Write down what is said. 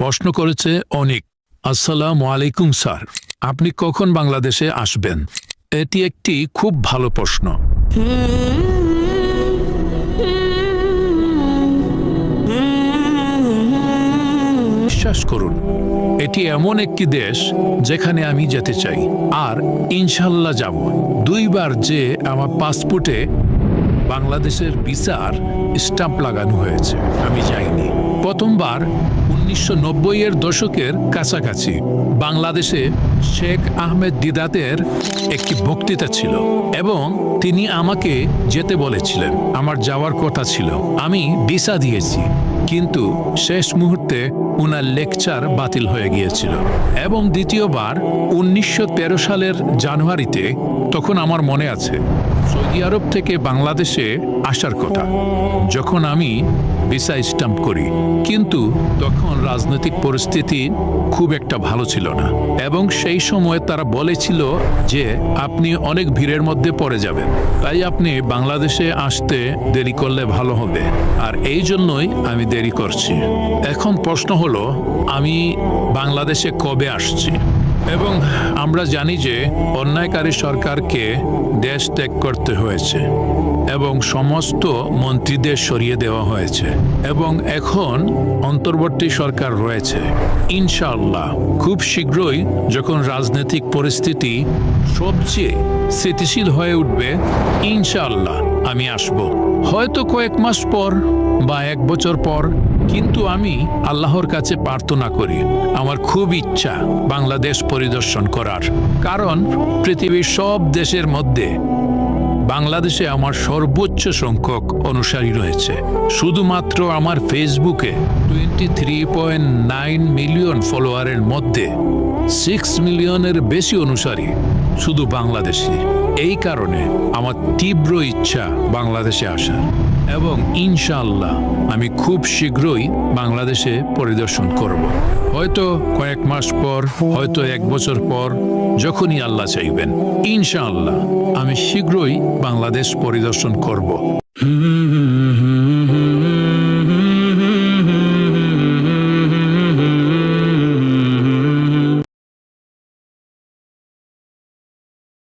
প্রশ্ন করেছে অনিক, আসসালামু আলাইকুম, স্যার। আপনি কখন বাংলাদেশে আসবেন? এটি একটি খুব ভালো প্রশ্ন। বিশ্বাস করুন, এটি এমন একটি দেশ যেখানে আমি যেতে চাই, আর ইনশাল্লাহ যাব। দুইবার যে আমার পাসপোর্টে বাংলাদেশের বিচার স্টাম্প লাগানো হয়েছে। আমি যাইনি। প্রথমবার উনিশশো নব্বই এর দশকের কাছাকাছি বাংলাদেশে শেখ আহমেদ দিদাতের একটি বক্তৃতা ছিল এবং তিনি আমাকে যেতে বলেছিলেন। আমার যাওয়ার কথা ছিল। আমি ভিসা দিয়েছি। কিন্তু শেষ মুহূর্তে উনার লেকচার বাতিল হয়ে গিয়েছিল। এবং দ্বিতীয়বার উনিশশো তেরো সালের জানুয়ারিতে তখন আমার মনে আছে, সৌদি আরব থেকে বাংলাদেশে আসার কথা, যখন আমি ভিসা স্টাম্প করি। কিন্তু তখন রাজনৈতিক পরিস্থিতি খুব একটা ভালো ছিল না। এবং সেই সময় তারা বলেছিল যে, আপনি অনেক ভিড়ের মধ্যে পড়ে যাবেন। তাই আপনি বাংলাদেশে আসতে দেরি করলে ভালো হবে। আর এই জন্যই আমি দেরি করছি। এখন প্রশ্ন হলো, আমি বাংলাদেশে কবে আসছি? এবং আমরা জানি যে অন্যায়কারী সরকারকে দেশ ত্যাগ করতে হয়েছে। এবং সমস্ত মন্ত্রীদের সরিয়ে দেওয়া হয়েছে এবং এখন অন্তর্বর্তী সরকার রয়েছে। ইনশাআল্লাহ, খুব শীঘ্রই যখন রাজনৈতিক পরিস্থিতি সবচেয়ে স্থিতিশীল হয়ে উঠবে, ইনশাআল্লাহ আমি আসব। হয়তো কয়েক মাস পর বা এক বছর পর, কিন্তু আমি আল্লাহর কাছে প্রার্থনা করি, আমার খুব ইচ্ছা বাংলাদেশ পরিদর্শন করার। কারণ পৃথিবীর সব দেশের মধ্যে বাংলাদেশে আমার সর্বোচ্চ সংখ্যক অনুসারী রয়েছে। শুধুমাত্র আমার ফেসবুকে twenty three point nine million ফলোয়ারের মধ্যে সিক্স মিলিয়নের বেশি অনুসারী শুধু বাংলাদেশি। এই কারণে আমার তীব্র ইচ্ছা বাংলাদেশে আসার। এবং ইনশাল্লাহ আমি খুব শীঘ্রই বাংলাদেশে পরিদর্শন করব। হয়তো কয়েক মাস পর, হয়তো এক বছর পর, যখনই আল্লাহ চাইবেন, ইনশাআল্লাহ আমি শীঘ্রই বাংলাদেশ পরিদর্শন করব।